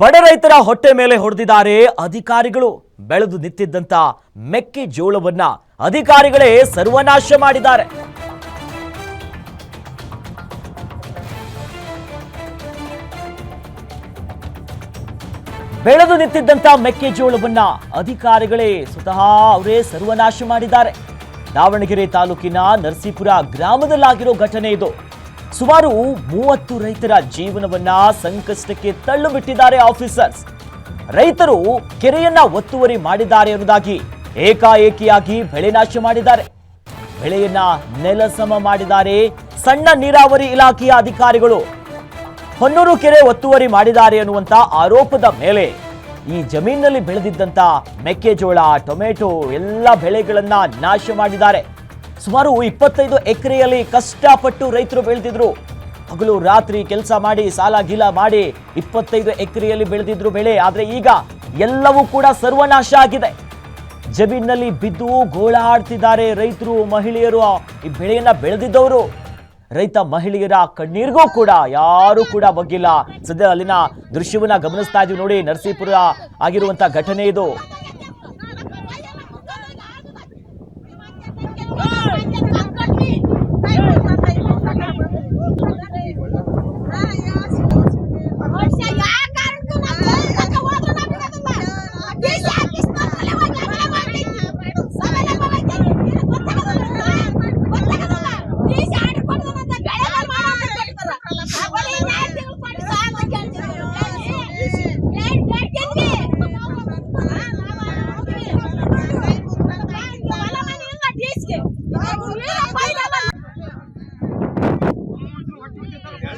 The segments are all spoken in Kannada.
ಬಡ ರೈತರ ಹೊಟ್ಟೆ ಮೇಲೆ ಹೊಡೆದಿದ್ದಾರೆ ಅಧಿಕಾರಿಗಳು. ಬೆಳೆದು ನಿಂತಿದ್ದಂತ ಮೆಕ್ಕೆಜೋಳವನ್ನ ಅಧಿಕಾರಿಗಳೇ ಸರ್ವನಾಶ ಮಾಡಿದ್ದಾರೆ. ಬೆಳೆದು ನಿಂತಿದ್ದಂತ ಮೆಕ್ಕೆಜೋಳವನ್ನ ಅಧಿಕಾರಿಗಳೇ ಸ್ವತಃ ಅವರೇ ಸರ್ವನಾಶ ಮಾಡಿದ್ದಾರೆ. ದಾವಣಗೆರೆ ತಾಲೂಕಿನ ನರಸೀಪುರ ಗ್ರಾಮದಲ್ಲಾಗಿರೋ ಘಟನೆ ಇದು. ಸುಮಾರು ಮೂವತ್ತು ರೈತರ ಜೀವನವನ್ನ ಸಂಕಷ್ಟಕ್ಕೆ ತಳ್ಳು ಬಿಟ್ಟಿದ್ದಾರೆ ಆಫೀಸರ್ಸ್. ರೈತರು ಕೆರೆಯನ್ನ ಒತ್ತುವರಿ ಮಾಡಿದ್ದಾರೆ ಎಂಬುದಾಗಿ ಏಕಾಏಕಿಯಾಗಿ ಬೆಳೆ ನಾಶ ಮಾಡಿದ್ದಾರೆ. ಬೆಳೆಯನ್ನ ನೆಲಸಮ ಮಾಡಿದ್ದಾರೆ ಸಣ್ಣ ನೀರಾವರಿ ಇಲಾಖೆಯ ಅಧಿಕಾರಿಗಳು. ಹೊನ್ನೂರು ಕೆರೆ ಒತ್ತುವರಿ ಮಾಡಿದ್ದಾರೆ ಅನ್ನುವಂತ ಆರೋಪದ ಮೇಲೆ ಈ ಜಮೀನಿನಲ್ಲಿ ಬೆಳೆದಿದ್ದಂತ ಮೆಕ್ಕೆಜೋಳ, ಟೊಮೆಟೊ ಎಲ್ಲ ಬೆಳೆಗಳನ್ನ ನಾಶ ಮಾಡಿದ್ದಾರೆ. ಸುಮಾರು ಇಪ್ಪತ್ತೈದು ಎಕರೆಯಲ್ಲಿ ಕಷ್ಟಪಟ್ಟು ರೈತರು ಬೆಳೆದಿದ್ರು. ಹಗಲು ರಾತ್ರಿ ಕೆಲಸ ಮಾಡಿ, ಸಾಲ ಗೀಲ ಮಾಡಿ ಇಪ್ಪತ್ತೈದು ಎಕರೆಯಲ್ಲಿ ಬೆಳೆದಿದ್ರು ಬೆಳೆ. ಆದರೆ ಈಗ ಎಲ್ಲವೂ ಕೂಡ ಸರ್ವನಾಶ ಆಗಿದೆ. ಜಮೀನಿನಲ್ಲಿ ಬಿದ್ದು ಗೋಳಾಡ್ತಿದ್ದಾರೆ ರೈತರು, ಮಹಿಳೆಯರು. ಈ ಬೆಳೆಯನ್ನ ಬೆಳೆದಿದ್ದವರು. ರೈತ, ಮಹಿಳೆಯರ ಕಣ್ಣೀರಿಗೂ ಕೂಡ ಯಾರು ಕೂಡ ಬಗ್ಗಿಲ್ಲ. ಸದ್ಯ ಅಲ್ಲಿನ ದೃಶ್ಯವನ್ನ ಗಮನಿಸ್ತಾ ಇದೀವಿ ನೋಡಿ. ನರಸೀಪುರ ಆಗಿರುವಂತ ಘಟನೆ ಇದು.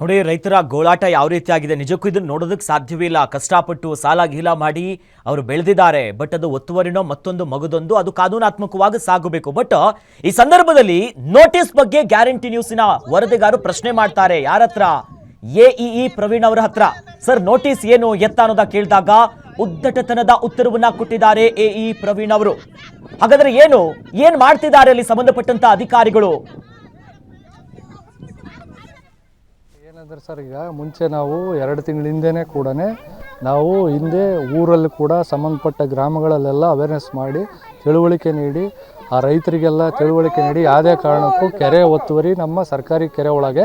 ನೋಡಿ, ರೈತರ ಗೋಳಾಟ ಯಾವ ರೀತಿ ಆಗಿದೆ ನಿಜಕ್ಕೂ ಇದನ್ನು ನೋಡೋದಕ್ಕೆ ಸಾಧ್ಯವೇ ಇಲ್ಲ. ಕಷ್ಟಪಟ್ಟು ಸಾಲ ಗೀಲ ಮಾಡಿ ಅವರು ಬೆಳೆದಿದ್ದಾರೆ. ಬಟ್ ಅದು ಒತ್ತುವರಿನೋ ಮತ್ತೊಂದು ಮಗದೊಂದು ಅದು ಕಾನೂನಾತ್ಮಕವಾಗಿ ಸಾಗಬೇಕು. ಬಟ್ ಈ ಸಂದರ್ಭದಲ್ಲಿ ನೋಟಿಸ್ ಬಗ್ಗೆ ಗ್ಯಾರಂಟಿ ನ್ಯೂಸಿನ ವರದಿಗಾರರು ಪ್ರಶ್ನೆ ಮಾಡ್ತಾರೆ. ಯಾರ ಹತ್ರ? ಎಇಇ ಪ್ರವೀಣ್ ಅವರ ಹತ್ರ. ಸರ್, ನೋಟಿಸ್ ಏನು ಎತ್ತ ಅನ್ನೋದ ಕೇಳಿದಾಗ ಉದ್ದಟತನದ ಉತ್ತರವನ್ನ ಕೊಟ್ಟಿದ್ದಾರೆ ಎಇ ಪ್ರವೀಣ್ ಅವರು. ಹಾಗಾದ್ರೆ ಏನು? ಏನ್ ಮಾಡ್ತಿದ್ದಾರೆ ಅಲ್ಲಿ ಸಂಬಂಧಪಟ್ಟಂತ ಅಧಿಕಾರಿಗಳು? ಏನಂದ್ರೆ ಸರ್ ಈಗ ಮುಂಚೆ ನಾವು ಎರಡು ತಿಂಗಳ ಹಿಂದೆನೇ ಕೂಡ ನಾವು ಹಿಂದೆ ಊರಲ್ಲಿ ಕೂಡ ಸಂಬಂಧಪಟ್ಟ ಗ್ರಾಮಗಳಲ್ಲೆಲ್ಲ ಅವೇರ್ನೆಸ್ ಮಾಡಿ ತಿಳುವಳಿಕೆ ನೀಡಿ ಆ ರೈತರಿಗೆಲ್ಲ ತಿಳುವಳಿಕೆ ನೀಡಿ ಯಾವುದೇ ಕಾರಣಕ್ಕೂ ಕೆರೆ ಒತ್ತುವರಿ ನಮ್ಮ ಸರ್ಕಾರಿ ಕೆರೆ ಒಳಗೆ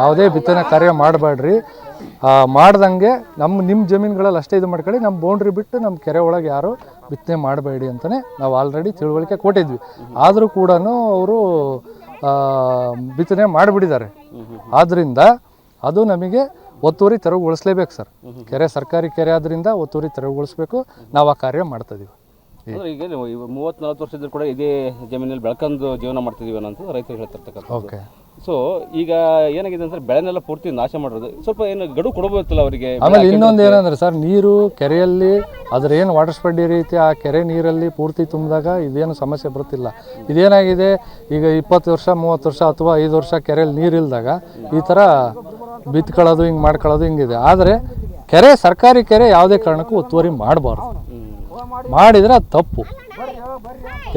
ಯಾವುದೇ ಬಿತ್ತನೆ ಕಾರ್ಯ ಮಾಡಬೇಡ್ರಿ. ಮಾಡ್ದಂಗೆ ನಮ್ಮ ನಿಮ್ಮ ಜಮೀನುಗಳಲ್ಲಿ ಅಷ್ಟೇ ಇದು ಮಾಡ್ಕೊಳ್ಳಿ ನಮ್ಮ ಬೌಂಡ್ರಿ ಬಿಟ್ಟು ನಮ್ಮ ಕೆರೆ ಒಳಗೆ ಯಾರು ಬಿತ್ತನೆ ಮಾಡಬೇಡಿ ಅಂತಲೇ ನಾವು ಆಲ್ರೆಡಿ ತಿಳುವಳಿಕೆ ಕೊಟ್ಟಿದ್ವಿ. ಆದರೂ ಕೂಡ ಅವರು ಬಿತ್ತನೆ ಮಾಡಿಬಿಟ್ಟಿದ್ದಾರೆ. ಆದ್ದರಿಂದ ಅದು ನಮಗೆ ಒತ್ತುವರಿ ತೆರವುಗೊಳಿಸಲೇಬೇಕು ಸರ್. ಕೆರೆ ಸರ್ಕಾರಿ ಕೆರೆ ಆದ್ದರಿಂದ ಒತ್ತುವರಿ ತೆರವುಗೊಳಿಸಬೇಕು. ನಾವು ಆ ಕಾರ್ಯ ಮಾಡ್ತಾ ಇದೀವಿ. ಅಂದ್ರೆ ಈಗ ಮೂವತ್ತ್ ನಲವತ್ತು ವರ್ಷದಿಂದ ಕೂಡ ಇದೇ ಜಮೀನಲ್ಲಿ ಬೆಳ್ಕೊಂಡು ಜೀವನ ಮಾಡ್ತಿದ್ದೀವಿ ಅನ್ನೋ ರೈತರು ಹೇಳ್ತಿರ್ತಕ್ಕಂಥ ಓಕೆ. ಸೊ ಈಗ ಏನಾಗಿದೆ ಅಂದ್ರೆ ಬೆಳೆನೆಲ್ಲ ಪೂರ್ತಿ ನಾಶ ಮಾಡೋದು ಸ್ವಲ್ಪ ಏನು ಗಡು ಕೊಡಬಹುತ್ತಲ್ಲ ಅವರಿಗೆ? ಆಮೇಲೆ ಇನ್ನೊಂದು ಏನಂದ್ರೆ ಸರ್ ನೀರು ಕೆರೆಯಲ್ಲಿ ಅದ್ರ ಏನು ವಾಟರ್ ಸ್ಪೆಡ್ ರೀತಿ ಆ ಕೆರೆ ನೀರಲ್ಲಿ ಪೂರ್ತಿ ತುಂಬಿದಾಗ ಇದೇನು ಸಮಸ್ಯೆ ಬರುತ್ತಿಲ್ಲ ಇದೇನಾಗಿದೆ ಈಗ ಇಪ್ಪತ್ತು ವರ್ಷ ಮೂವತ್ತು ವರ್ಷ ಅಥವಾ ಐದು ವರ್ಷ ಕೆರೆಯಲ್ಲಿ ನೀರು ಇಲ್ದಾಗ ಈ ಥರ ಬಿತ್ಕೊಳ್ಳೋದು ಹಿಂಗೆ ಮಾಡ್ಕೊಳ್ಳೋದು ಹಿಂಗಿದೆ. ಆದರೆ ಕೆರೆ ಸರ್ಕಾರಿ ಕೆರೆ ಯಾವುದೇ ಕಾರಣಕ್ಕೂ ಒತ್ತುವರಿ ಮಾಡಬಾರ್ದು. ಮಾಡಿದರೆ ಅದು ತಪ್ಪು.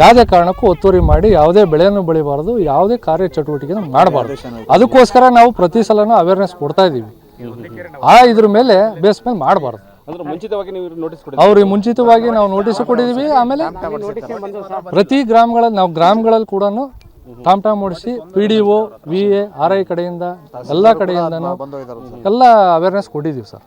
ಯಾವುದೇ ಕಾರಣಕ್ಕೂ ಒತ್ತುವರಿ ಮಾಡಿ ಯಾವುದೇ ಬೆಳೆಯನ್ನು ಬೆಳಿಬಾರ್ದು ಯಾವುದೇ ಕಾರ್ಯ ಚಟುವಟಿಕೆಯನ್ನು ಮಾಡಬಾರ್ದು. ಅದಕ್ಕೋಸ್ಕರ ನಾವು ಪ್ರತಿ ಸಲನೂ ಅವೇರ್ನೆಸ್ ಕೊಡ್ತಾ ಇದ್ದೀವಿ. ಆ ಇದ್ರ ಮೇಲೆ ಬೇಸ್ ಮೇಲೆ ಮಾಡಬಾರ್ದು. ಅಂದ್ರೆ ಮುಂಚಿತವಾಗಿ ನೀವು ನೋಟಿಸ್ ಕೊಡಿ ಅವ್ರಿಗೆ ಮುಂಚಿತವಾಗಿ ನಾವು ನೋಟಿಸ್ ಕೊಟ್ಟಿದೀವಿ ಆಮೇಲೆ ಪ್ರತಿ ಗ್ರಾಮಗಳಲ್ಲಿ ನಾವು ಗ್ರಾಮಗಳಲ್ಲಿ ಕೂಡ ಟಾಮ್ ಟಾಮ್ ಓಡಿಸಿ P D O V A R I ಕಡೆಯಿಂದ ಎಲ್ಲ ಕಡೆಯಿಂದ ಎಲ್ಲ ಅವೇರ್ನೆಸ್ ಕೊಟ್ಟಿದ್ದೀವಿ ಸರ್.